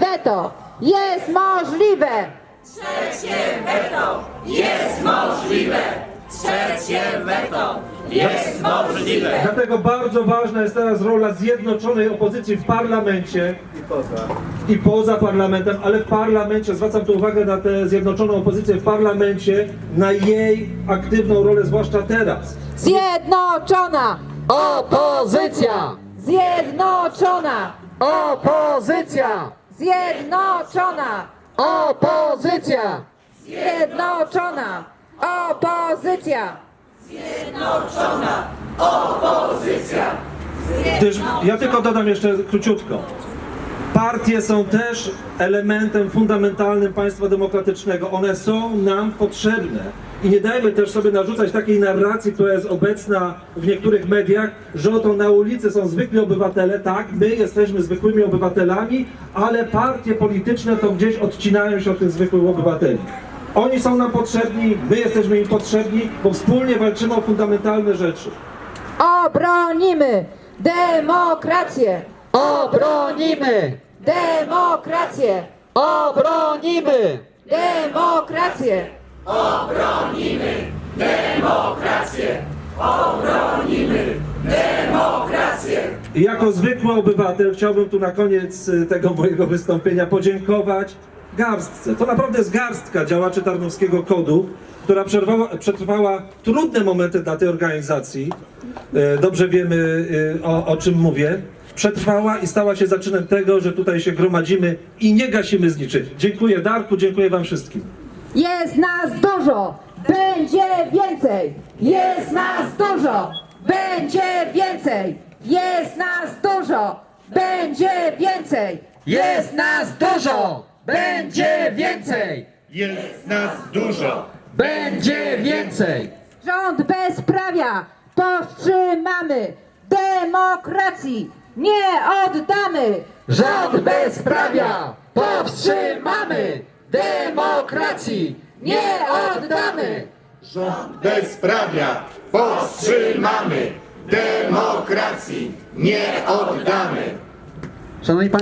weto jest możliwe. Trzecie weto jest możliwe! Trzecie weto jest możliwe! Dlatego bardzo ważna jest teraz rola zjednoczonej opozycji w parlamencie i poza parlamentem, ale w parlamencie, zwracam tu uwagę na tę zjednoczoną opozycję w parlamencie, na jej aktywną rolę, zwłaszcza teraz. Zjednoczona, Opozycja! zjednoczona, Opozycja! zjednoczona, Opozycja! zjednoczona, opozycja. Gdyż, ja tylko dodam jeszcze króciutko. Partie są też elementem fundamentalnym państwa demokratycznego. One są nam potrzebne. I nie dajmy też sobie narzucać takiej narracji, która jest obecna w niektórych mediach, że oto na ulicy są zwykli obywatele. Tak, my jesteśmy zwykłymi obywatelami, ale partie polityczne to gdzieś odcinają się od tych zwykłych obywateli. Oni są nam potrzebni, my jesteśmy im potrzebni, bo wspólnie walczymy o fundamentalne rzeczy. Obronimy demokrację, Obronimy! demokrację, Obronimy! demokrację. I Jako zwykły obywatel chciałbym tu na koniec y, tego mojego wystąpienia podziękować garstce. To naprawdę jest garstka działaczy Tarnowskiego Kodu, która przerwała, przetrwała trudne momenty dla tej organizacji. E, Dobrze wiemy y, o, o czym mówię. Przetrwała i stała się zaczynem tego, że tutaj się gromadzimy i nie gasimy z niczym. Dziękuję Darku, dziękuję Wam wszystkim. Jest nas dużo, będzie więcej. Jest nas dużo, będzie więcej. Jest nas dużo, będzie więcej. Jest nas dużo! Będzie więcej! Jest nas dużo. Będzie więcej! Rząd bezprawia powstrzymamy. Demokracji nie oddamy. Rząd bezprawia powstrzymamy! Demokracji nie oddamy! Rząd bezprawia powstrzymamy. Demokracji nie oddamy. Szanowni Państwo,